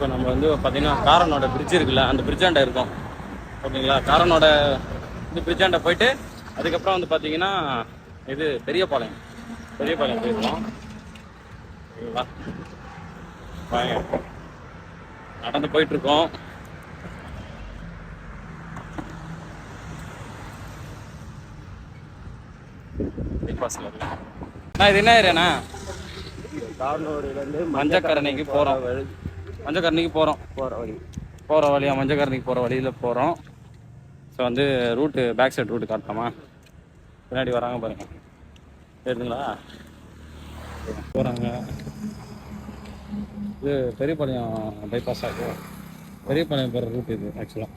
இப்போ நம்ம வந்து பார்த்தீங்கன்னா காரனோட பிரிட்ஜ் இருக்குல்ல அந்த பிரிட்ஜாண்ட இருக்கோம். ஓகேங்களா? காரனோட இந்த பிரிட்ஜாண்ட போயிட்டு அதுக்கப்புறம் வந்து பார்த்தீங்கன்னா இது பெரியபாளையம். பெரியபாளையம் போயிருக்கோம். ஓகேங்களா. நடந்து போயிட்டு இருக்கோம் பஸ்ல அண்ணா இது என்ன ஏரியாண்ணா மஞ்சக்கரணைக்கு போகிறோம் மஞ்சக்கரணைக்கு போகிறோம் போகிற வழி. போகிற வழியாக மஞ்சக்கரணைக்கு போகிற வழியில் போகிறோம் ஸோ வந்து ரூட்டு பேக் சைடு ரூட்டு காட்டலாமா? பின்னாடி வராங்க பாருங்க. தெரியுதுங்களா? போகிறாங்க இது பெரியபாளையம் பைபாஸ் ஆகும். பெரியபாளையம் போகிற ரூட் இது ஆக்சுவலாக